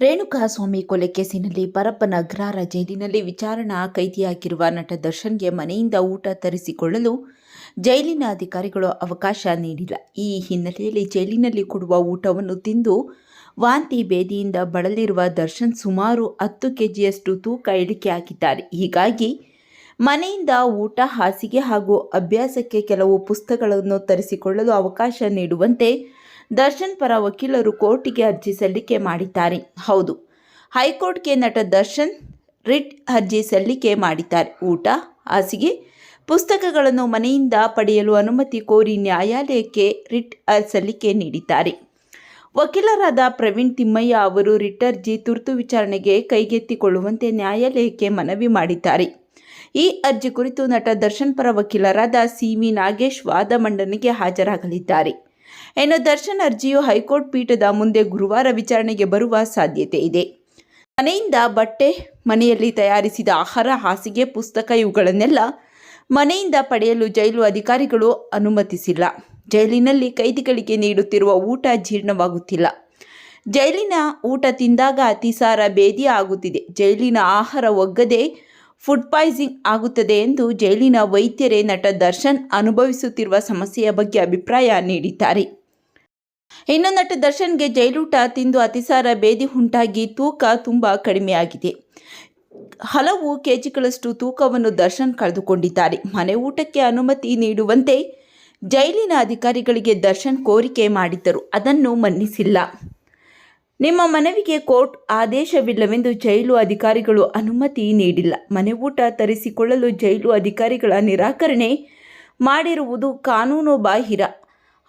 ರೇಣುಕಾಸ್ವಾಮಿ ಕೊಲೆ ಕೇಸಿನಲ್ಲಿ ಪರಪ್ಪನ ಅಗ್ರಹಾರ ಜೈಲಿನಲ್ಲಿ ವಿಚಾರಣಾ ಕೈದಿಯಾಗಿರುವ ನಟ ದರ್ಶನ್ಗೆ ಮನೆಯಿಂದ ಊಟ ತರಿಸಿಕೊಳ್ಳಲು ಜೈಲಿನ ಅಧಿಕಾರಿಗಳು ಅವಕಾಶ ನೀಡಿಲ್ಲ. ಈ ಹಿನ್ನೆಲೆಯಲ್ಲಿ ಜೈಲಿನಲ್ಲಿ ಕೊಡುವ ಊಟವನ್ನು ತಿಂದು ವಾಂತಿ ಬೇದಿಯಿಂದ ಬಳಲಿರುವ ದರ್ಶನ್ ಸುಮಾರು ಹತ್ತು ಕೆಜಿಯಷ್ಟು ತೂಕ ಇಳಿಕೆಯಾಗಿದ್ದಾರೆ ಹೀಗಾಗಿ ಮನೆಯಿಂದ ಊಟ, ಹಾಸಿಗೆ ಹಾಗೂ ಅಭ್ಯಾಸಕ್ಕೆ ಕೆಲವು ಪುಸ್ತಕಗಳನ್ನು ತರಿಸಿಕೊಳ್ಳಲು ಅವಕಾಶ ನೀಡುವಂತೆ ದರ್ಶನ್ ಪರ ವಕೀಲರು ಕೋರ್ಟಿಗೆ ಅರ್ಜಿ ಸಲ್ಲಿಕೆ ಮಾಡಿದ್ದಾರೆ. ಹೌದು, ಹೈಕೋರ್ಟ್ಗೆ ನಟ ದರ್ಶನ್ ರಿಟ್ ಅರ್ಜಿ ಸಲ್ಲಿಕೆ ಮಾಡಿದ್ದಾರೆ. ಊಟ, ಹಾಸಿಗೆ, ಪುಸ್ತಕಗಳನ್ನು ಮನೆಯಿಂದ ಪಡೆಯಲು ಅನುಮತಿ ಕೋರಿ ನ್ಯಾಯಾಲಯಕ್ಕೆ ರಿಟ್ ಸಲ್ಲಿಕೆ ನೀಡಿದ್ದಾರೆ. ವಕೀಲರಾದ ಪ್ರವೀಣ್ ತಿಮ್ಮಯ್ಯ ಅವರು ರಿಟ್ ಅರ್ಜಿ ತುರ್ತು ವಿಚಾರಣೆಗೆ ಕೈಗೆತ್ತಿಕೊಳ್ಳುವಂತೆ ನ್ಯಾಯಾಲಯಕ್ಕೆ ಮನವಿ ಮಾಡಿದ್ದಾರೆ. ಈ ಅರ್ಜಿ ಕುರಿತು ನಟ ದರ್ಶನ್ ಪರ ವಕೀಲರಾದ ಸಿ ವಿ ನಾಗೇಶ್ ವಾದ ಮಂಡನೆಗೆ ಹಾಜರಾಗಲಿದ್ದಾರೆ. ಇನ್ನು ದರ್ಶನ್ ಅರ್ಜಿಯು ಹೈಕೋರ್ಟ್ ಪೀಠದ ಮುಂದೆ ಗುರುವಾರ ವಿಚಾರಣೆಗೆ ಬರುವ ಸಾಧ್ಯತೆ ಇದೆ. ಮನೆಯಿಂದ ಬಟ್ಟೆ ಮನೆಯಲ್ಲಿ ತಯಾರಿಸಿದ ಆಹಾರ, ಹಾಸಿಗೆ, ಪುಸ್ತಕ ಇವುಗಳನ್ನೆಲ್ಲ ಮನೆಯಿಂದ ಪಡೆಯಲು ಜೈಲು ಅಧಿಕಾರಿಗಳು ಅನುಮತಿಸಿಲ್ಲ. ಜೈಲಿನಲ್ಲಿ ಕೈದಿಗಳಿಗೆ ನೀಡುತ್ತಿರುವ ಊಟ ಜೀರ್ಣವಾಗುತ್ತಿಲ್ಲ. ಜೈಲಿನ ಊಟ ತಿಂದಾಗ ಅತಿಸಾರ ಬೇದಿ ಆಗುತ್ತಿದೆ ಜೈಲಿನ ಆಹಾರ ಒಗ್ಗದೆ ಫುಡ್ ಪಾಯ್ಸಿಂಗ್ ಆಗುತ್ತದೆ ಎಂದು ಜೈಲಿನ ವೈದ್ಯರೇ ನಟ ದರ್ಶನ್ ಅನುಭವಿಸುತ್ತಿರುವ ಸಮಸ್ಯೆಯ ಬಗ್ಗೆ ಅಭಿಪ್ರಾಯ ನೀಡಿದ್ದಾರೆ. ಇನ್ನು ನಟ ದರ್ಶನ್ಗೆ ಜೈಲೂಟ ತಿಂದು ಅತಿಸಾರ ಬೇದಿ ಉಂಟಾಗಿ ತೂಕ ತುಂಬ ಕಡಿಮೆಯಾಗಿದೆ. ಹಲವು ಕೆಜಿಗಳಷ್ಟು ತೂಕವನ್ನು ದರ್ಶನ್ ಕಳೆದುಕೊಂಡಿದ್ದಾರೆ. ಮನೆ ಊಟಕ್ಕೆ ಅನುಮತಿ ನೀಡುವಂತೆ ಜೈಲಿನ ಅಧಿಕಾರಿಗಳಿಗೆ ದರ್ಶನ್ ಕೋರಿಕೆ ಮಾಡಿದ್ದರು. ಅದನ್ನು ಮನ್ನಿಸಿಲ್ಲ. ನಿಮ್ಮ ಮನವಿಗೆ ಕೋರ್ಟ್ ಆದೇಶವಿಲ್ಲವೆಂದು ಜೈಲು ಅಧಿಕಾರಿಗಳು ಅನುಮತಿ ನೀಡಿಲ್ಲ. ಮನೆ ಊಟ ತರಿಸಿಕೊಳ್ಳಲು ಜೈಲು ಅಧಿಕಾರಿಗಳ ನಿರಾಕರಣೆ ಮಾಡಿರುವುದು ಕಾನೂನು ಬಾಹಿರ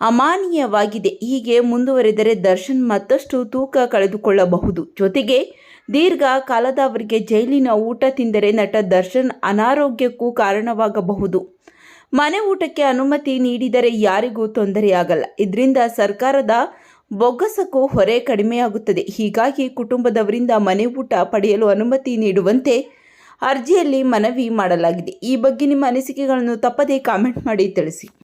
ಅಮಾನೀಯವಾಗಿದೆ. ಹೀಗೆ ಮುಂದುವರೆದರೆ ದರ್ಶನ್ ಮತ್ತಷ್ಟು ತೂಕ ಕಳೆದುಕೊಳ್ಳಬಹುದು. ಜೊತೆಗೆ ದೀರ್ಘ ಕಾಲದವರೆಗೆ ಜೈಲಿನ ಊಟ ತಿಂದರೆ ನಟ ದರ್ಶನ್ ಅನಾರೋಗ್ಯಕ್ಕೂ ಕಾರಣವಾಗಬಹುದು. ಮನೆ ಊಟಕ್ಕೆ ಅನುಮತಿ ನೀಡಿದರೆ ಯಾರಿಗೂ ತೊಂದರೆಯಾಗಲ್ಲ. ಇದರಿಂದ ಸರ್ಕಾರದ ಬೊಗ್ಗಸಕ್ಕೂ ಹೊರೆ ಕಡಿಮೆಯಾಗುತ್ತದೆ. ಹೀಗಾಗಿ ಕುಟುಂಬದವರಿಂದ ಮನೆ ಊಟ ಪಡೆಯಲು ಅನುಮತಿ ನೀಡುವಂತೆ ಅರ್ಜಿಯಲ್ಲಿ ಮನವಿ ಮಾಡಲಾಗಿದೆ. ಈ ಬಗ್ಗೆ ನಿಮ್ಮ ಅನಿಸಿಕೆಗಳನ್ನು ತಪ್ಪದೇ ಕಾಮೆಂಟ್ ಮಾಡಿ ತಿಳಿಸಿ.